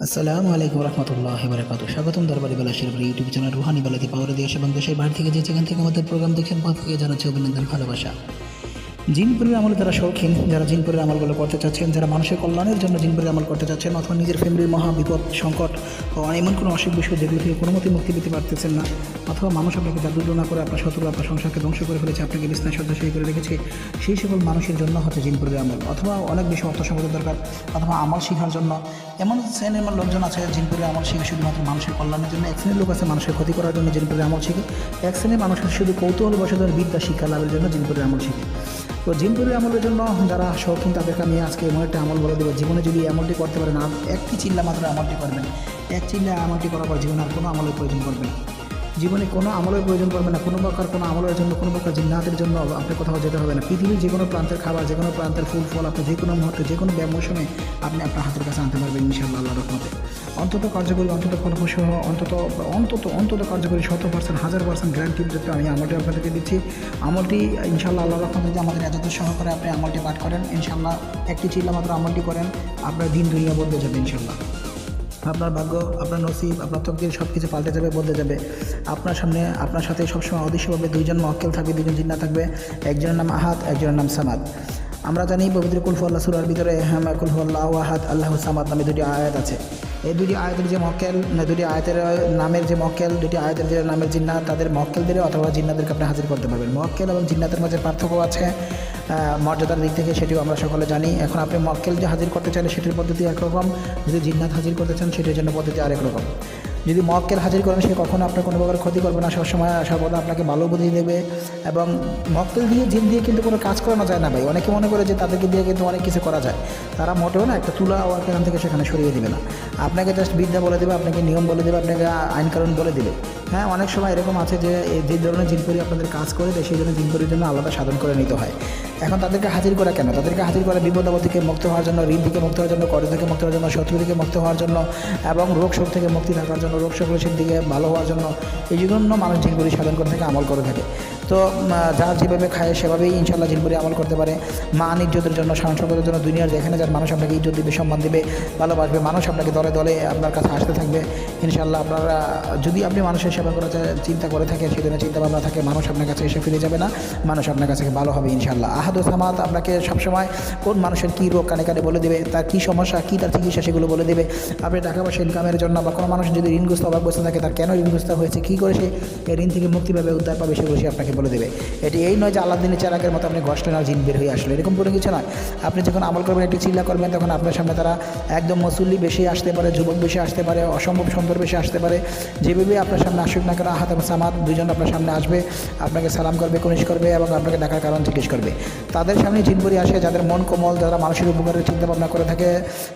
আসসালামু আলাইকুম রহমতুল্লাহ বারকাত স্বাগতম দরবারি বেলা শিরপুর ইউটিউব চ্যানেল রুহানি বেলাতে পাওয়ার দেশ এবং দেশের বাইরে থেকে যে যেখান থেকে আমাদের প্রোগ্রাম দেখছেন পথ থেকে জানাচ্ছি অভিনন্দন, ভালোবাসা। জিনপুরের আমলে যারা শৌখিন, যারা জিনপুরের আমলগুলো করতে চাচ্ছেন, যারা মানুষের কল্যাণের জন্য জিনপুরের আমল করতে চাচ্ছেন, অথবা নিজের ফ্যামিলির মহা বিপদ, সংকট এমন কোনো অসুখ বিষয় যেগুলো থেকে কোনো মতে মুক্তি পেতে পারতেছেন না, অথবা মানুষ আপনাকে জাদু করে আপনার শত্রু, আপনার সংসারকে ধ্বংস করে ফেলেছে, আপনাকে বিছনায় সদস্যই করে রেখেছে, সেই সকল মানুষের জন্য হচ্ছে জিনপুরের আমল। অথবা অনেক বেশি অর্থ সম্পদের দরকার, অথবা আমল শেখার জন্য। এমন শ্রেণির লোকজন আছে জিনপুরের আমল শিখে শুধুমাত্র মানুষের কল্যাণের জন্য, এক শ্রেণির লোক আছে মানুষের ক্ষতি করার জন্য জিনপুরের আমল শিখে, এক শ্রেণির মানুষের শুধু কৌতূহল বসত বিদ্যা শিক্ষা লাভের জন্য জিনপুরের আমল শিখে। তো জিনপুরের আমলের জন্য যারা শৌখিন, তাদেরকে আমি আজকে এমন একটা আমল বলে দেবো। জীবনে যদি এমনটি করতে পারেন একটি চিল্লা মাত্র আমলটি করবেন। এক চিল্লা আমলটি করার পর জীবনে আর কোনো আমলের প্রয়োজন করবে না। জীবনে কোনো আমলের প্রয়োজন পড়বে না, কোনো প্রকার কোনো আমলের জন্য, কোনো প্রকার জিন্নাতের জন্য আপনি কোথাও যেতে হবে না। পৃথিবীর যে কোনো প্রান্তের খাবার, যে কোনো প্রান্তের ফুল, ফল, আপনি যে কোনো মুহূর্তে, যে কোনো ব্যায়াম মৌসুমে আপনি আপনার হাতের কাছে আনতে পারবেন ইনশাআল্লাহ আল্লাহ রহমতে। অন্তত কার্যকরী, অন্তত ফলপ্রসূ, অন্তত অন্তত অন্তত কার্যকরী শত পার্সেন্ট হাজার পার্সেন্ট গ্যারান্টি যুক্ত আমি আমলটি আপনাদেরকে দিচ্ছি। আমলটি ইনশাআল্লাহ আল্লাহ রহমতে যদি আমাদের এত সহকারে আপনি আমলটি পাঠ করেন, ইনশাআল্লাহ একটি চিল্লা মাত্র আমলটি করেন, আপনার দিন দুনিয়া বদলে যাবে ইনশাআল্লাহ। আপনার ভাগ্য, আপনার নসিব, আপনার তকদির সব কিছু পাল্টে যাবে, বদলে যাবে। আপনার সামনে, আপনার সাথে সবসময় অদৃশ্যভাবে দুইজন মক্কেল থাকবে দুজন জিন্না থাকবে। একজনের নাম আহাত একজনের নাম সামাদ। আমরা জানি পবিত্র কুলফু আল্লাহ সুরার ভিতরে হ্যাঁ কুলফু আল্লাহ আল্লাহ সামাদ নামে দুটি আয়াত আছে। এই দুটি আয়াতের যে মক্কেল দুটি আয়াতের নামের যে মক্কেল, দুটি আয়াতের যে নামের জিন্না তাদের মক্কেলদের অথবা জিন্নাদেরকে আপনি হাজির করতে পারবেন। মক্কেল এবং জিন্নাতের মাঝে পার্থক্য আছে মর্যাদার দিক থেকে সেটিও আমরা সকলে জানি। এখন আপনি মক্কেল যে হাজির করতে চাইলে, সেটির পদ্ধতি একরকম যদি জিন্নাত হাজির করতে চান, সেটির জন্য পদ্ধতি আরেক রকম। যদি মক্কেল হাজির করেন, সে কখনো আপনার কোনো প্রকার ক্ষতি করবে না। সবসময় সর্বদা আপনাকে ভালো বুদ্ধি দেবে এবং মক্কেল দিয়ে জিন দিয়ে কিন্তু কোনো কাজ করানো যায় না ভাই। অনেকে মনে করে যে তাদেরকে দিয়ে কিন্তু অনেক কিছু করা যায়। তারা মোটেও না, একটা তুলা ও এখান থেকে সেখানে সরিয়ে দেবে না। আপনাকে জাস্ট বিদ্যা বলে দেবে, আপনাকে নিয়ম বলে দেবে, আপনাকে আইন কারণ বলে দেবে। হ্যাঁ অনেক সময় এরকম আছে যে যে ধরনের জিনপুরি আপনাদের কাজ করে দেয়, সেই জন্য জিনপুরির জন্য আলাদা সাধন করে নিতে হয়। এখন তাদেরকে হাজির করা কেন? তাদেরকে হাজির করা বিপদ থেকে মুক্ত হওয়ার জন্য, ঋণ থেকে মুক্ত হওয়ার জন্য কর্জ থেকে মুক্ত হওয়ার জন্য, শত্রু থেকে মুক্ত হওয়ার জন্য এবং রোগ শোক থেকে মুক্তি থাকার জন্য রোগ সকলের দিকে ভালো হওয়ার জন্য এই জন্য মানুষ জিনপুরি সাধন করে থাকে, আমল করে থাকে। তো যার যেভাবে খায় সেভাবেই ইনশাল্লাহ জিনপুরি আমল করতে পারে। মান ইজ্জতের জন্য সম্পদের জন্য, দুনিয়ার যেখানে যার মানুষ আপনাকে ইজ্জত দিবে, সম্মান দিবে, ভালোবাসবে, মানুষ আপনাকে দলে দলে আপনার কাছে আসতে থাকবে। ইনশাল্লাহ আপনারা, যদি আপনি মানুষের সেবা করার চিন্তা করে থাকেন ধরনের চিন্তা ভাবনা থাকে, মানুষ আপনার কাছে এসে ফিরে যাবে না, মানুষ আপনার কাছে ভালো হবে ইনশাল্লাহ আহাদ ও সামাদ আপনাকে সবসময় কোন মানুষের কী রোগ কানে কানে বলে দেবে, তার কী সমস্যা, কী তার চিকিৎসা সেগুলো বলে দেবে, আপনি টাকা পয়সা ইনকামের জন্য বা কোনো মানুষ যদি ঋণগ্রস্ত অভাবগ্রস্ত থাকে, তার কেন ঋণগ্রস্ত হয়েছে, কী করে সে ঋণ থেকে মুক্তি পাবে, উদ্ধার পাবে সেগুলো সে আপনাকে বলে দেবে। এটি এই নয় যে আল্লাহ দিনের চারাকের মতো আপনি ঘষ্ট না, জিন বের হয়ে আসলো। এরকম কোনো কিছু নয়। আপনি যখন আমল করবেন, একটি চিল্লা করবেন, তখন আপনার সামনে তারা একদম মুসল্লি বেশি আসতে পারে, যুবক বেশি আসতে পারে, অসম্ভব সুন্দর বেশি আসতে পারে। যেভাবে আপনার সামনে আসুক না কেন, আহাত এবং সামাদ দুজন আপনার সামনে আসবে, আপনাকে সালাম করবে, কনিশ করবে এবং আপনাকে ডাকার কারণ জিজ্ঞেস করবে। তাদের সামনে জিনবুরি আসে, যাদের মন কোমল, যারা মানুষের উপকারের চিন্তা ভাবনা করে থাকে,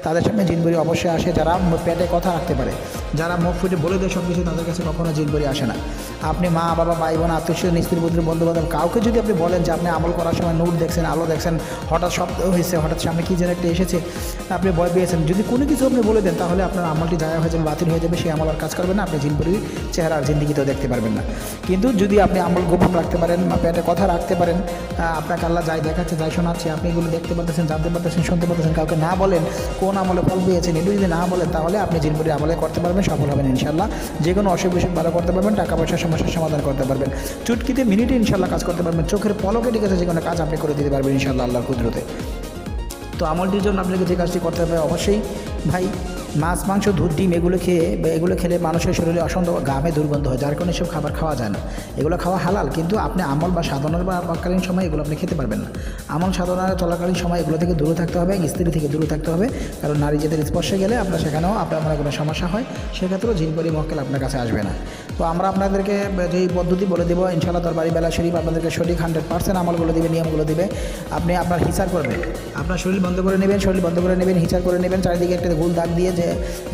তাদের সামনে জিনবুরি অবশ্যই আসে, যারা পেটে কথা রাখতে পারে। যারা মুখ ফুটে বলে দেয় সব কিছু তাদের কাছে কখনো জিনবুরি আসে না। আপনি মা, বাবা, ভাই, বোন, আত্মীয় স্বজন, স্ত্রী পুত্র বন্ধু বান্ধব কাউকে যদি আপনি বলেন যে আপনি আমল করার সময় নূর দেখছেন আলো দেখছেন হঠাৎ শব্দ হয়েছে হঠাৎ সামনে কী যেন একটা এসেছে আপনি ভয় পেয়েছেন যদি কোনো কিছু আপনি বলে দেন তাহলে আপনার আমলটি জায়গা হয়ে যাবে বাতিল হয়ে যাবে সেই আমল আর কাজ করবে না আপনি জিনপুরির চেহারা আর জিন্দিগিতেও দেখতে পারবেন না। কিন্তু যদি আপনি আমল গোপন রাখতে পারেন বা পেটে কথা রাখতে পারেন আহ, আপনাকে আল্লাহ যাই দেখাচ্ছে যাই শোনাচ্ছে আপনি এগুলো দেখতে পারতেছেন জানতে পারতেছেন শুনতে পারতেছেন কাউকে না বলেন কোন আমলে ফল পেয়েছেন এগুলো যদি না বলেন তাহলে আপনি জিনপুরি আমলে করতে পারবেন সফল হবেন ইনশাল্লাহ যে কোনো অসুখ বিসুখ ভালো করতে পারবেন টাকা পয়সার সমস্যার সমাধান করতে পারবেন। চুটকিতে মিনিটে ইনশাল্লাহ কাজ করতে পারবেন। চোখের পলকে ঠিক আছে, যে কোনো কাজ আপনি করে দিতে পারবেন ইনশাল্লাহ আল্লাহর কুদরতে। তো আমলটির জন্য আপনাকে যে কাজটি করতে হবে অবশ্যই, ভাই, মাছ, মাংস, দুধ, ডিম, এগুলো খেয়ে বা এগুলো খেলে মানুষের শরীরে অসন্ত গামে দুর্গন্ধ হয়, যার কারণে এসব খাবার খাওয়া যায় না। এগুলো খাওয়া হালাল, কিন্তু আপনি আমল বা সাধনার বা আপাতকালীন সময় এগুলো আপনি খেতে পারবেন না। আমল সাধনার চলাকালীন সময় এগুলো থেকে দূরে থাকতে হবে, স্ত্রী থেকে দূরে থাকতে হবে, কারণ নারী জাতির স্পর্শে গেলে আপনার সেখানেও আপনার কোনো সমস্যা হয়, সেক্ষেত্রেও জিনপরি মক্কেল আপনার কাছে আসবে না। তো আমরা আপনাদেরকে যেই পদ্ধতি বলে দেবো, ইনশাআল্লাহ দরবারি বেলা শরীফ আপনাদেরকে সঠিক হান্ড্রেড পার্সেন্ট আমলগুলো দেবে নিয়মগুলো দেবে। আপনি আপনার হিসার করবেন আপনার শরীর বন্ধ করে নেবেন, শরীর বন্ধ করে নেবেন হিসার করে নেবেন, চারিদিকে একটা গোল দাগ দিয়ে যে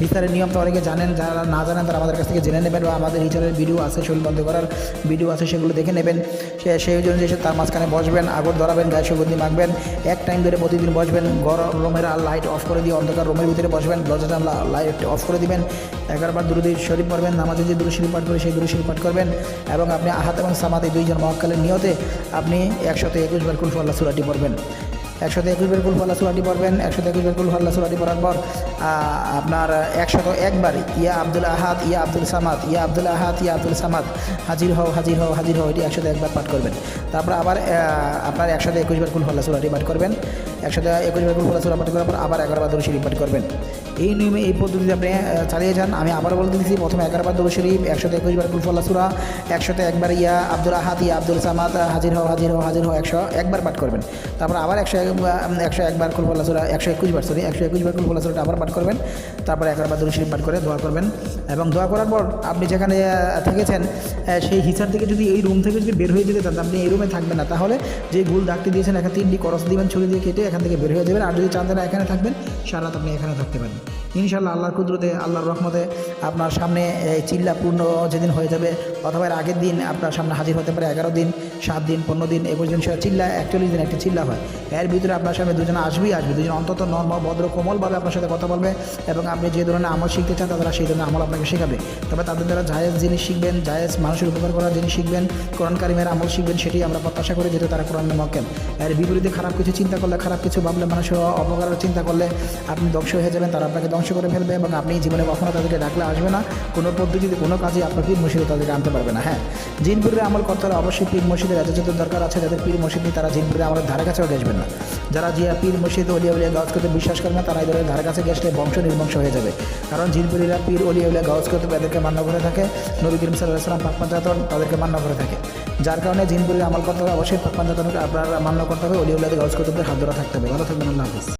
হিসারের নিয়ম তো অনেকে জানেন, যারা না জানেন তারা আমাদের কাছ থেকে জেনে নেবেন বা আমাদের হিসারের ভিডিও আছে, শরীর বন্ধ করার ভিডিও আছে, সেগুলো দেখে নেবেন। সে, সেই জন্য এসে তার মাঝখানে বসবেন, আগর ধরাবেন, গায়ে সুগন্ধি মাখবেন, এক টাইম ধরে প্রতিদিন বসবেন, গরম রুমের লাইট অফ করে দিয়ে অন্ধকার রুমের ভিতরে বসবেন দরজাটা লাইট অফ করে দিবেন এগারোবার দুরুদি শরীফ পড়বেন নামাজে যে দুরু পাঠ করে সেই দুরু শরীফ পাঠ করবেন এবং আপনি আহাত এবং সামাদ এই দুইজন মহাকালের নিয়তে আপনি একশত একুশ বার কুলফু আল্লাহ সুরাটি পড়বেন। একশত একুশ বার কুল ফাল্লা সুরাটি পড়বেন, একশত একুশ বার কুল ফাল্লা সুরাটি পড়ার পর আপনার একশত একবার ইয়া আব্দুল আহাদ, ইয়া আব্দুল সামাদ, ইয়া আব্দুল আহাদ, ইয়া আব্দুল সামাদ, হাজির হও হাজির হও হাজির হও, এটি একশত একবার পাঠ করবেন। তারপর আবার আপনার একশত একুশ বার কুল সুরাটি পাঠ করবেন, একশত একুশ বার কুল সুরা পাঠ করার পর আবার এগারো বার শরীফ পাঠ করবেন। এই নিয়মে, এই পদ্ধতিতে আপনি চালিয়ে যান, আমি আবার বলে দিচ্ছি প্রথমে এগারো বার দরুদ শরীফ একশত একুশ বার কুল ফাল্লা সুরা একশত একবার ইয়া আব্দুল আহাদ, ইয়া আব্দুল সামাদ, হাজির হও হাজির হও হাজির হও একশো একবার পাঠ করবেন। তারপর আবার একশো এক- একশো একবার কুল ফাল্লা সুরা, একশো একুশ বার সরি একশো একুশ বার কুল ফাল্লা সুরাটা আবার পাঠ করবেন। তারপর একবার বার দরুদ শরীফ পাঠ করে দোয়া করবেন। এবং দোয়া করার পর আপনি যেখানে থেকেছেন সেই হিসার থেকে যদি এই রুম থেকে যদি বের হয়ে যেতে চান, আপনি এই রুমে থাকবেন না। তাহলে যে গুল দাগটি দিয়েছেন, এখানে তিনটি করস দিবেন, ছুরি দিয়ে কেটে এখান থেকে বের হয়ে যাবেন। আর যদি চান না, এখানে থাকবেন, সারা রাত আপনি এখানে থাকতে পারেন। ইনশাল্লাহ আল্লাহর কুদরতে, আল্লাহর রহমতে আপনার সামনে চিল্লাপূর্ণ যেদিন হয়ে যাবে অথবা এর আগের দিন আপনার সামনে হাজির হতে পারে এগারো দিন, সাত দিন, পনেরো দিন, একুশ দিন সে চিল্লা, একচল্লিশ দিন একটি চিল্লা হয়। এর ভিতরে আপনার সামনে দুজন আসবেই আসবে। দুজন অন্তত নর্ম, ভদ্র, কোমলভাবে আপনার সাথে কথা বলবে এবং আপনি যে ধরনের আমল শিখতে চান, তারা সেই ধরনের আমল আপনাকে শেখাবে। তবে তাদের দ্বারা জায়েজ জিনিস শিখবেন, জায়েজ মানুষের উপকার করার জিনিস শিখবেন, কোরআন কারিমের আমল শিখবেন সেটি আমরা প্রত্যাশা করি, যেহেতু তারা কোরআন মক্কেন এর বিপরীতে খারাপ কিছু চিন্তা করলে, খারাপ কিছু ভাবলে, মানুষের অপকারের চিন্তা করলে আপনি ধ্বংস হয়ে যাবেন, তারা আপনাকে ধ্বংস করে ফেলবে এবং আপনি জীবনে কখনো তাদেরকে ডাকলে আসবে না। কোনো পদ্ধতিতে, কোনো কাজে আপনার পীর মসজিদে তাদেরকে আনতে পারবে না হ্যাঁ। জিনপুরের আমল করতে হলে অবশ্যই পীর মসজিদের যথাযথ দরকার আছে যাদের পীর মসজিদ নেই, তারা জিনপুরের আমলের ধারে কাছেও গেসবেন না। যারা জিয়া পীর মসজিদ অলিয়া উলিয়া গাউজ করতে বিশ্বাস করে না, তারা এদের ধারে কাছে গেসলে বংশ নির্বংশ হয়ে যাবে। কারণ জিনপুরিরা পীর অলিয়া উলিয়া গাউজ করতে এদেরকে মান্য করে থাকে। নবী করিম সাল্লাহ সাল্লাম পাক পাঞ্জাতন তাদেরকে মান্য করে থাকে। যার কারণে জিনপুরির আমল করতে হবে অবশ্যই পাক পাঞ্জাতনকে আপনারা মান্য করতে হবে অলিয়া উলিয়াদের গাউজ করতে হাত ধরা থাকতে হবে। ভালো থাকবেন, আল্লাহ হাফিজ।